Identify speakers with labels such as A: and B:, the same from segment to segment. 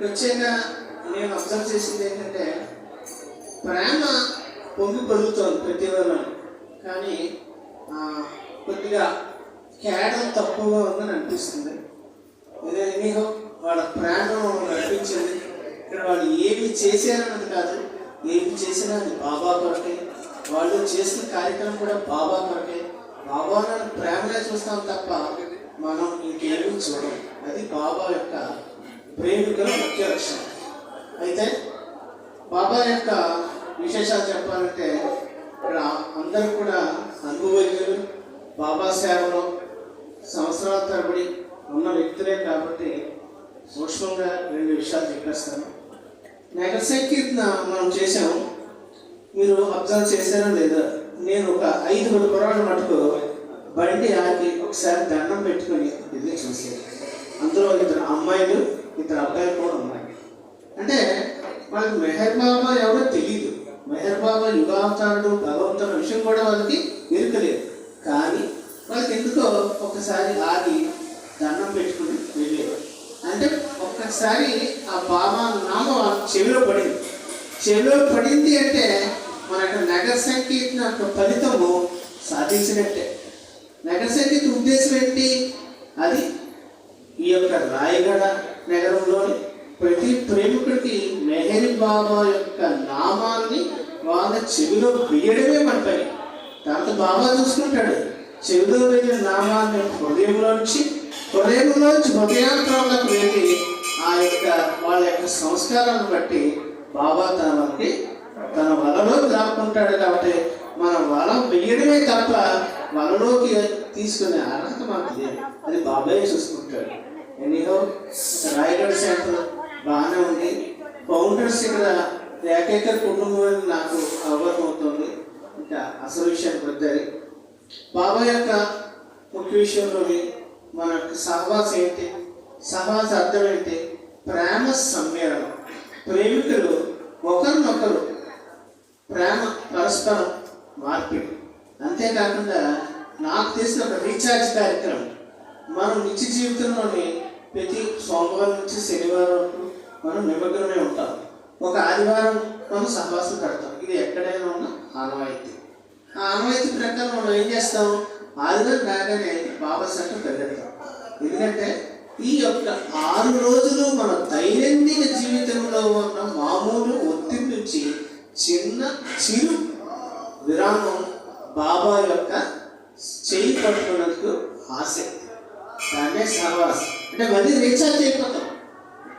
A: ఇక్కడికి వచ్చాక నేను అబ్జర్వ్ చేసింది ఏంటంటే ప్రేమ పొంగి పొందుతోంది ప్రతి వాళ్ళని కానీ కొద్దిగా కేడం తక్కువగా ఉందని అనిపిస్తుంది. ఇదే వాళ్ళ ప్రాణం నడిపించింది ఇక్కడ వాళ్ళు ఏమి చేశారన్నది కాదు ఏమి చేసినా అది బాబా కొరకే. వాళ్ళు చేసిన కార్యక్రమం కూడా బాబా కొరకే. బాబా ప్రేమగా చూస్తాం తప్ప మనం ఇంకేమీ చూడం అది బాబా యొక్క ప్రేమికుల ముఖ్య లక్ష్యం అయితే బాబా యొక్క విశేషాలు చెప్పాలంటే ఇక్కడ అందరూ కూడా అనుభవజ్ఞులు బాబా సేవలో సంవత్సరాల తరబడి ఉన్న వ్యక్తులే కాబట్టి సూక్ష్మంగా రెండు విషయాలు చెప్పేస్తాను. నగర సంకీర్తన మనం చేసాం మీరు అబ్జర్వ్ చేశారో లేదా? నేను ఒక ఐదు మూడు కుర్రాడు మటుకు బండి ఆగి ఒకసారి దండం పెట్టుకొని ఇది చూసాను అందులో ఇద్దరు అమ్మాయిలు ఇద్దరు అబ్బాయిలు కూడా ఉన్నాయి. అంటే వాళ్ళకి మెహర్ బాబా ఎవరో తెలియదు మెహర్ బాబా యుగావతారుడు భగవంతుడు విషయం కూడా వాళ్ళకి ఎరుకలేదు కానీ వాళ్ళకి ఎందుకో ఒకసారి ఆగి దండం పెట్టుకుని వెళ్ళేవారు. అంటే ఒక్కసారి ఆ బాబా నామం చెవిలో పడింది. చెవిలో పడింది అంటే మన యొక్క నగర సంకీర్తన యొక్క ఫలితము సాధించినట్టే. నగర సంకీర్తన ఉద్దేశం ఏంటి? అది ఈ యొక్క రాయగడ నగరంలోని ప్రతి ప్రేమికుడికి మెహరి బాబా యొక్క నామాన్ని వాళ్ళ చెవిలో వేయడమే మన పని. తర్వాత బాబా చూసుకుంటాడు. చెవిలో వేసిన నామాన్ని హృదయంలోంచి హృదయంలోంచి హృదయాంతరంలోకి వెళ్ళి ఆ యొక్క వాళ్ళ యొక్క సంస్కారాన్ని బట్టి బాబా తన మనకి తన వలలో దాక్కుంటాడు కాబట్టి మన వల వేయడమే తప్ప వలలోకి తీసుకునే అర్హత మనకు లేదు అది బాబాయ్ చూసుకుంటాడు. ఎనీహో రాయగఢ్ సెంటర్ బాగానే ఉంది. ఫౌండర్స్ ఇక్కడ ఏకైక కుటుంబం అని నాకు అవగతం అవుతుంది ఇంకా అసలు విషయానికి పెద్దది బాబా యొక్క ముఖ్య విషయంలోని మన సహవాసం ఏంటి? సహవాస అర్థం ఏంటి? ప్రేమ సమ్మేళనం. ప్రేమికులు ఒకరినొకరు ప్రేమ పరస్పరం మార్పిడి. అంతేకాకుండా నాకు తెలిసిన ఒక రీఛార్జ్ కార్యక్రమం. మనం నిత్య జీవితంలోని ప్రతి సోమవారం నుంచి శనివారం వరకు మనం నిమగ్నమే ఉంటాం. ఒక ఆదివారం మనం సహవాసం పెడతాం ఇది ఎక్కడైనా ఉన్న ఆనవాయితీ. ఆ ఆనవాయితీ ప్రకారం మనం ఏం చేస్తాం? ఆదివారం రాగానే బాబా సెంటర్ పెడతాం ఎందుకంటే ఈ యొక్క ఆరు రోజులు మన దైనందిన జీవితంలో ఉన్న మామూలు ఒత్తిడి నుంచి చిన్న చిరు విరామం బాబా యొక్క చేయి పట్టుకున్నందుకు ఆసక్తి. దాన్నే సహవాసం. అంటే మళ్ళీ రీఛార్జ్ అయిపోతాం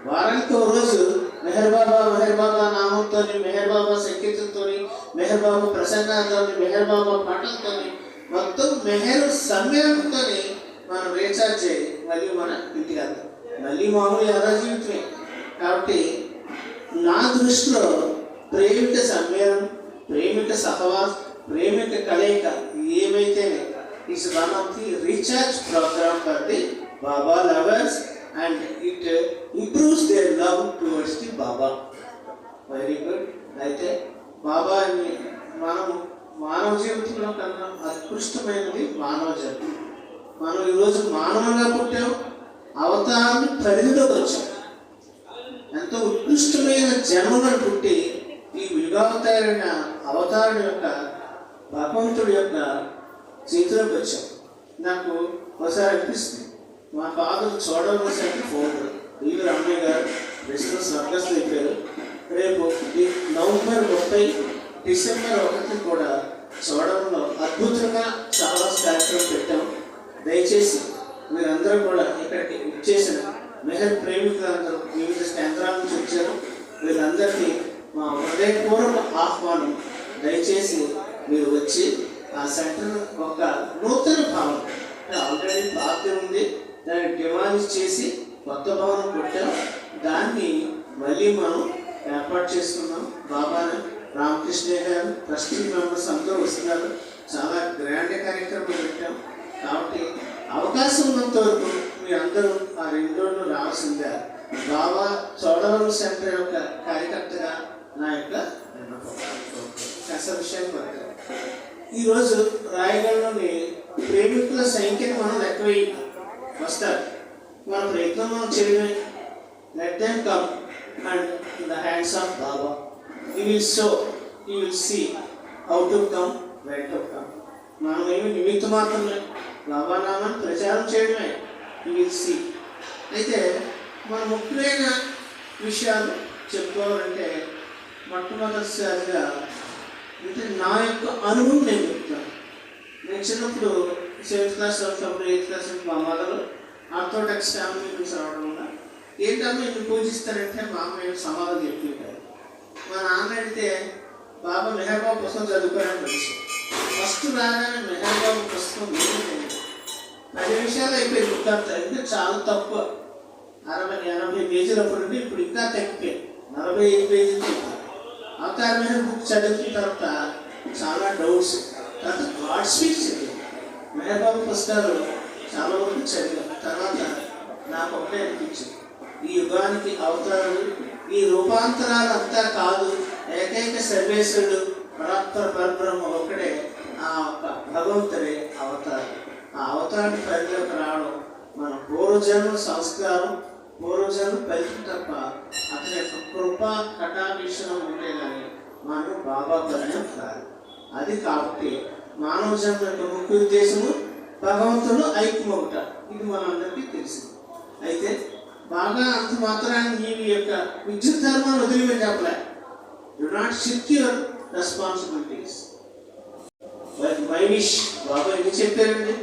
A: వారానికి ఒక రోజు మెహర్ బాబా మెహర్ బాబా నామంతో మెహర్ బాబా సంకీర్తంతో మెహర్ బాబా ప్రసంగాలతో మెహర్ బాబా పాటలతో మొత్తం మెహర్ సమ్మేళనంతో మనం రీఛార్జ్ చేయి మళ్ళీ మన ఇంటికి వెళ్తాం. మళ్ళీ మామూలు ఎలా జీవితమే. కాబట్టి నా దృష్టిలో ప్రేమిక సమ్మేళనం ప్రేమిక సహవాస్ ప్రేమిక కలయిక ఏమైతే ఈ one of the recharge program for the Baba lovers and it improves their love towards the Baba very good అయితే బాబాని మనం మానవ జీవితంలో కన్నా అత్కృష్టమైనది మానవ జన్మ మనం ఈరోజు మానవంగా పుట్టాం అవతారం పరిధిలోకి వచ్చాం. ఎంతో ఉత్కృష్టమైన జన్మలను పుట్టి ఈ యుగావతారైన అవతారుడు యొక్క భగవంతుడి యొక్క చేతిలోకి వచ్చాం. నాకు ఒకసారి అనిపిస్తుంది మా ఫాదర్ చూడవలసిన ఫోన్ వీళ్ళు రామయ్య గారు ప్రస్తుతం స్వర్గస్థ అయిపోయారు. రేపు నవంబర్ ముప్పై డిసెంబర్ ఒకటి కూడా చూడడంలో అద్భుతంగా చాలా కార్యక్రమం పెట్టాం. దయచేసి మీరందరూ కూడా ఇక్కడికి ఇచ్చేసిన మెహర్ ప్రేమికులందరూ వివిధ కేంద్రాల నుంచి వచ్చారు. వీళ్ళందరికీ మా హృదయపూర్వక ఆహ్వానం. దయచేసి మీరు వచ్చి ఆ సెంటర్ ఒక నూతన భావన. ఆల్రెడీ పార్టీ ఉంది. దాన్ని డిమాండ్ చేసి కొత్త భవనం కొట్టాం. దాన్ని మళ్ళీ మనం ఏర్పాటు చేసుకున్నాం. బాబా రామకృష్ణ గారు ట్రస్టీ మెంబర్స్ అందరూ వస్తున్నారు. చాలా గ్రాండ్ కార్యక్రమం పెట్టాం. కాబట్టి అవకాశం ఉన్నంత వరకు మీ అందరూ ఆ రెండు రోజులు రావాల్సిందే. బాబా చోడవరం సెంటర్ యొక్క కార్యకర్తగా నా యొక్క విన్నపం. విషయం ఈరోజు రాయగడలోని ప్రేమికుల సంఖ్యను మనం లెక్క వేయాలి వస్తారు మన ప్రయత్నం మనం చేయడమే. Let them come and in the hands of Baba you will show you will see out of come well of come మనం ఏమి నిమిత్త మాత్రమే బాబా ప్రచారం చేయడమే. యూ విల్ సీ అయితే మన ముఖ్యమైన విషయాలు చెప్పుకోవాలంటే మొట్టమొదటిసారిగా అంటే నా యొక్క అనుభవం నేను చెప్తాను. నేను చిన్నప్పుడు సెవెంత్ క్లాస్ చదువుతున్నప్పుడు ఎయిత్ క్లాస్ వరకు మా మదర్ ఆర్థోడాక్స్ ఫ్యామిలీ నుంచి రావడం వల్ల ఏంటమ్మా ఇన్ని పూజిస్తారంటే మా అమ్మ ఏం సమాధానం చెప్పేవారు మా నాన్న అడిగితే బాబా మెహర్బాబు పుస్తకం చదువుకోవడానికి వచ్చి ఫస్ట్ రాగానే మెహర్బాబు పుస్తకం ఏమీ పది నిమిషాలు అయిపోయి బుక్ ఇంకా చాలా తక్కువ. అరవై ఎనభై పేజీలు అప్పుడు ఉండి ఇప్పుడు ఇంకా తగ్గిపోయాయి. నలభై ఐదు పేజీలు చెప్పారు. అవతారమైన బుక్ చదివిన తర్వాత చాలా డౌట్స్. తర్వాత గాడ్ స్పీచ్ చదివాను పుస్తకాలు చాలా వరకు చదివాను. తర్వాత నాకు ఒకటే అనిపించింది. ఈ యుగానికి అవతారాలు ఈ రూపాంతరాలు అంతా కాదు ఏకైక సర్వేశ్వరుడు పరాత్పర పరబ్రహ్మ ఒకటే ఆ యొక్క భగవంతుడే అవతారం ఆ అవతారం పరిధిలోకి రావడం మన పూర్వజన్మ సంస్కారం పూర్వజన్మ ఫలితం తప్ప అతని యొక్క కృప కటాభిషణం ఉంటే కానీ మనం బాబా పని కాదు. అది కాబట్టి మానవ జన్మ యొక్క ముఖ్య ఉద్దేశము భగవంతుడు ఐక్యమవుట. ఇది మనందరికీ తెలిసింది అయితే బాగా అంత మాత్రాన్ని నీవి యొక్క విద్యుత్ ధర్మాన్ని వదిలిపెట్టి చెప్పలే. Do not shift your responsibilities my wish Baba ఎన్ని చెప్పారండి?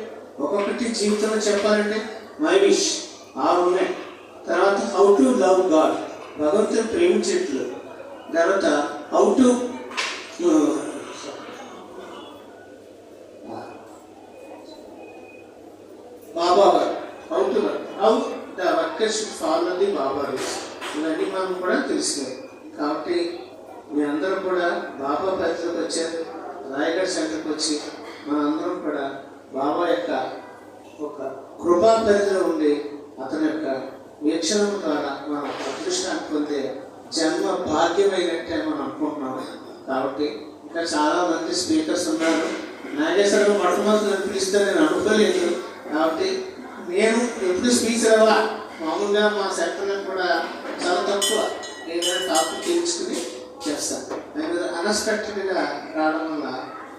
A: ఒక్కొక్కటి జీవితంలో చెప్పాలంటే మై విష్ ఆరు ఉన్నాయి. తర్వాత హౌ టు లవ్ గాడ్ భగవంతుని ప్రేమించేట్లు. తర్వాత how to Baba how to how the follow the Baba rules ఇవన్నీ మనం కూడా తెలిసినాయి కాబట్టి మీ అందరూ కూడా బాబా పరిధిలోకి వచ్చారు. రాయగఢ్ సెంటర్కి వచ్చి మనందరం కూడా బాబా యొక్క ఒక కృపా పరిధిలో ఉండి అతని యొక్క వీక్షణం ద్వారా మనం అదృష్టాన్ని పొందే జన్మ భాగ్యమైనట్టే మనం అనుకుంటున్నాము కాబట్టి ఇంకా చాలామంది స్పీకర్స్ ఉన్నారు. నాగేశ్వరం మొట్టమొదటి పిలిస్తే నేను అనుకోలేదు. కాబట్టి నేను ఎప్పుడు స్పీచ్ రావా మామూలుగా మా సెంటర్లో కూడా చాలా తక్కువ ఏదైనా టాపిక్ తెలుసుకుని చేస్తాను నేను అన్ఎక్స్పెక్టెడ్గా రావడం వల్ల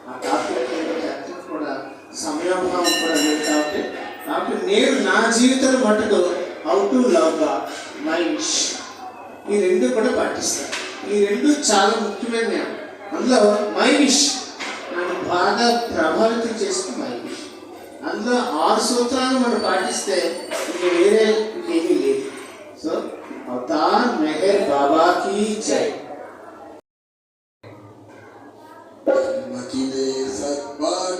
A: ఆ టాపిక్ చర్చకు కూడా సమయోభావం కూడా లేదు కాబట్టి కాబట్టి నేను నా జీవితం మటుకు how to love God my wish ఈ రెండు కూడా పాటిస్తాను ఈ రెండు చాలా ముఖ్యమైన అందులో మై విష్ నన్ను బాగా ప్రభావితం చేస్తుంది మై అందులో ఆరు సూత్రాలు మనం పాటిస్తే ఇంక వేరే ఇంకేమీ లేదు. సో అవతార్ మెహర్ బాబాకి జై.
B: మకిలే సత్పాట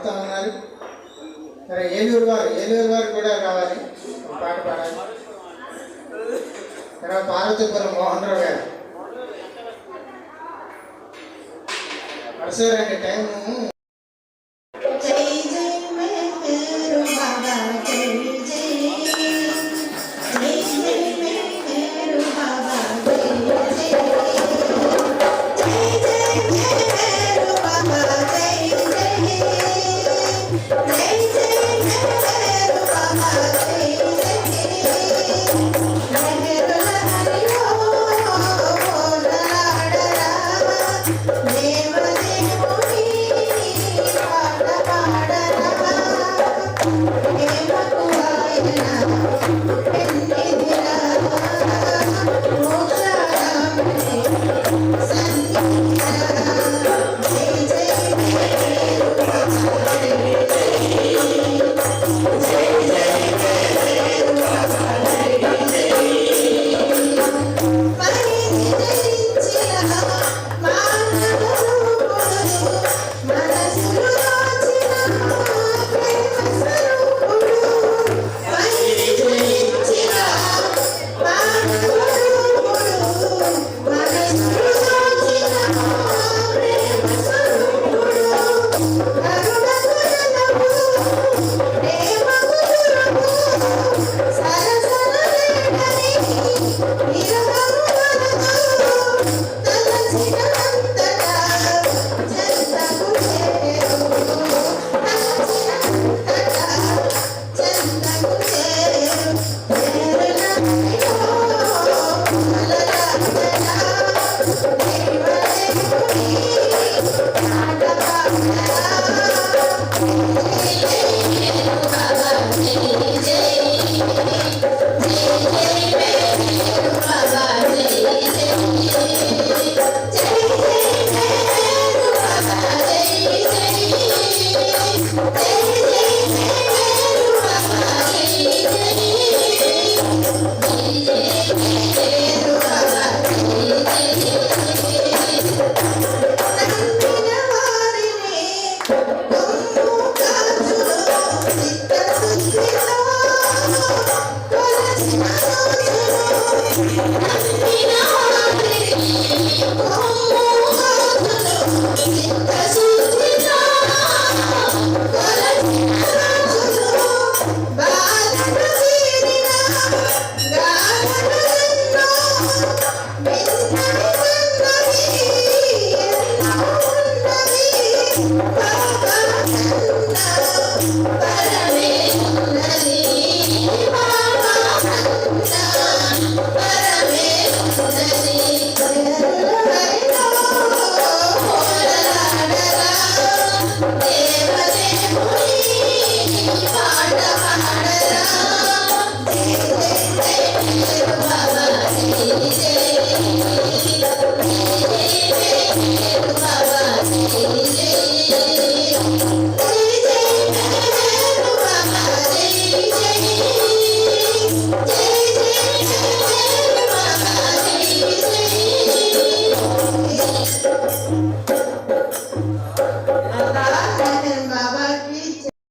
C: పాడుతామన్నారు సరే ఏలూరు వారు ఏలూరు వారు కూడా రావాలి ఒక పాట పాడాలి
D: తర్వాత పార్వతీపురం మోహన్ రావు గారు వరుసరండి టైము